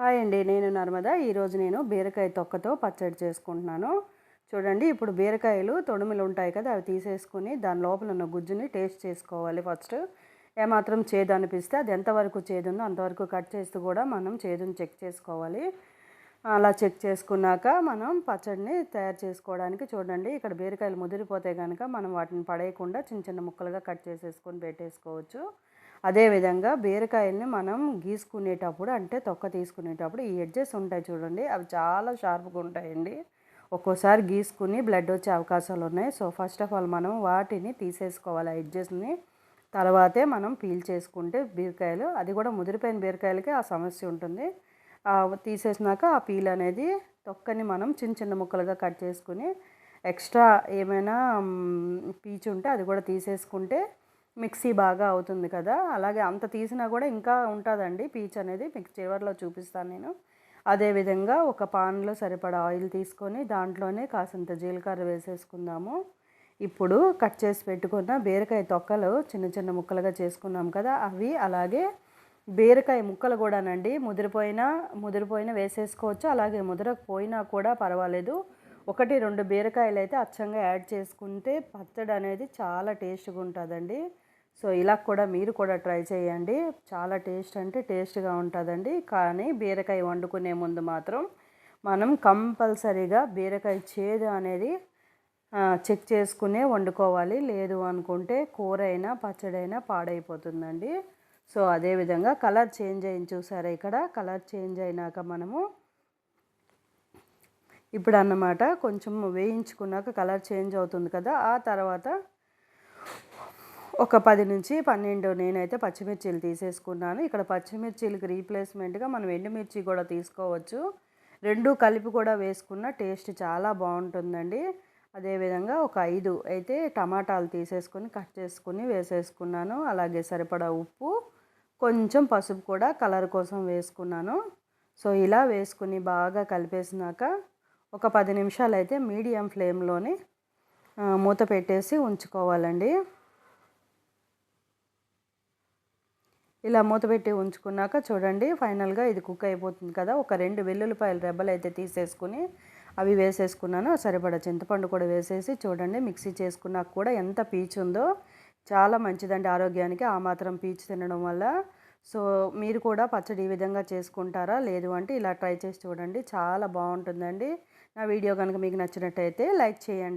Hi అండి నేను నర్మదా. ఈరోజు నేను బీరకాయ తొక్కతో పచ్చడి చేసుకుంటున్నాను. చూడండి ఇప్పుడు బీరకాయలు తొడుములు ఉంటాయి కదా అవి తీసేసుకుని దాని లోపల ఉన్న గుజ్జుని టేస్ట్ చేసుకోవాలి ఫస్ట్. ఏమాత్రం చేదు అనిపిస్తే అది ఎంతవరకు చేదు ఉందో అంతవరకు కట్ చేస్తూ కూడా మనం చేదుని చెక్ చేసుకోవాలి. అలా చెక్ చేసుకున్నాక మనం పచ్చడిని తయారు చేసుకోవడానికి చూడండి ఇక్కడ బీరకాయలు ముదిరిపోతే కనుక మనం వాటిని పడేయకుండా చిన్న చిన్న ముక్కలుగా కట్ చేసేసుకొని పెట్టేసుకోవచ్చు. అదేవిధంగా బీరకాయల్ని మనం గీసుకునేటప్పుడు అంటే తొక్క తీసుకునేటప్పుడు ఈ ఎడ్జెస్ ఉంటాయి చూడండి అవి చాలా షార్ప్గా ఉంటాయండి. ఒక్కోసారి గీసుకుని బ్లడ్ వచ్చే అవకాశాలు ఉన్నాయి. సో ఫస్ట్ ఆఫ్ ఆల్ మనం వాటిని తీసేసుకోవాలి ఆ ఎడ్జెస్ని. తర్వాతే మనం పీల్ చేసుకుంటే బీరకాయలు అది కూడా ముదిరిపోయిన బీరకాయలకి ఆ సమస్య ఉంటుంది. తీసేసినాక ఆ పీల్ అనేది తొక్కని మనం చిన్న చిన్న ముక్కలుగా కట్ చేసుకుని ఎక్స్ట్రా ఏమైనా పీచు ఉంటే అది కూడా తీసేసుకుంటే మిక్సీ బాగా అవుతుంది కదా. అలాగే అంత తీసినా కూడా ఇంకా ఉంటుందండి. పీచ్ అనేది మీకు చివరిలో చూపిస్తాను నేను. అదేవిధంగా ఒక పాన్లో సరిపడా ఆయిల్ తీసుకొని దాంట్లోనే కాసింత జీలకర్ర వేసేసుకుందాము. ఇప్పుడు కట్ చేసి పెట్టుకున్న బీరకాయ తొక్కలు చిన్న చిన్న ముక్కలుగా చేసుకున్నాం కదా. అవి అలాగే బీరకాయ ముక్కలు కూడానండి. ముదిరిపోయినా ముదిరిపోయినా వేసేసుకోవచ్చు. అలాగే ముదిరకపోయినా కూడా పర్వాలేదు. ఒకటి రెండు బీరకాయలు అయితే అచ్చంగా యాడ్ చేసుకుంటే పచ్చడి అనేది చాలా టేస్ట్గా ఉంటుందండి. సో ఇలా కూడా మీరు కూడా ట్రై చేయండి. చాలా టేస్ట్ అంటే టేస్ట్గా ఉంటుందండి. కానీ బీరకాయ వండుకునే ముందు మాత్రం మనం కంపల్సరీగా బీరకాయ చేదు అనేది చెక్ చేసుకునే వండుకోవాలి. లేదు అనుకుంటే కూర అయినా పచ్చడైనా పాడైపోతుందండి. సో అదేవిధంగా కలర్ చేంజ్ అయింది చూసారా ఇక్కడ? కలర్ చేంజ్ అయినాక మనము ఇప్పుడు అన్నమాట కొంచెం వేయించుకున్నాక కలర్ చేంజ్ అవుతుంది కదా? ఆ తర్వాత ఒక పది నుంచి పన్నెండు నేనైతే పచ్చిమిర్చీలు తీసేసుకున్నాను. ఇక్కడ పచ్చిమిర్చీలకి రీప్లేస్మెంట్గా మనం ఎండుమిర్చి కూడా తీసుకోవచ్చు. రెండు కలిపి కూడా వేసుకున్న టేస్ట్ చాలా బాగుంటుందండి. అదేవిధంగా ఒక ఐదు అయితే టమాటాలు తీసేసుకొని కట్ చేసుకుని వేసేసుకున్నాను. అలాగే సరిపడా ఉప్పు కొంచెం పసుపు కూడా కలర్ కోసం వేసుకున్నాను. సో ఇలా వేసుకుని బాగా కలిపేసినాక ఒక పది నిమిషాలు అయితే మీడియం ఫ్లేమ్లోని మూత పెట్టేసి ఉంచుకోవాలండి. ఇలా మూతపెట్టి ఉంచుకున్నాక చూడండి ఫైనల్గా ఇది కుక్ అయిపోతుంది కదా. ఒక రెండు వెల్లుల్లిపాయలు రెబ్బలు అయితే తీసేసుకుని అవి వేసేసుకున్నాను. సరిపడా చింతపండు కూడా వేసేసి చూడండి మిక్సీ చేసుకున్నాక కూడా ఎంత పీచు ఉందో. చాలా మంచిదండి ఆరోగ్యానికి. ఆ మాత్రం పీచు తినడం వల్ల. సో మీరు కూడా పచ్చడి ఈ విధంగా చేసుకుంటారా? లేదు అంటే ఇలా ట్రై చేసి చూడండి. చాలా బాగుంటుందండి. నా వీడియో కనుక మీకు నచ్చినట్టయితే లైక్ చేయండి.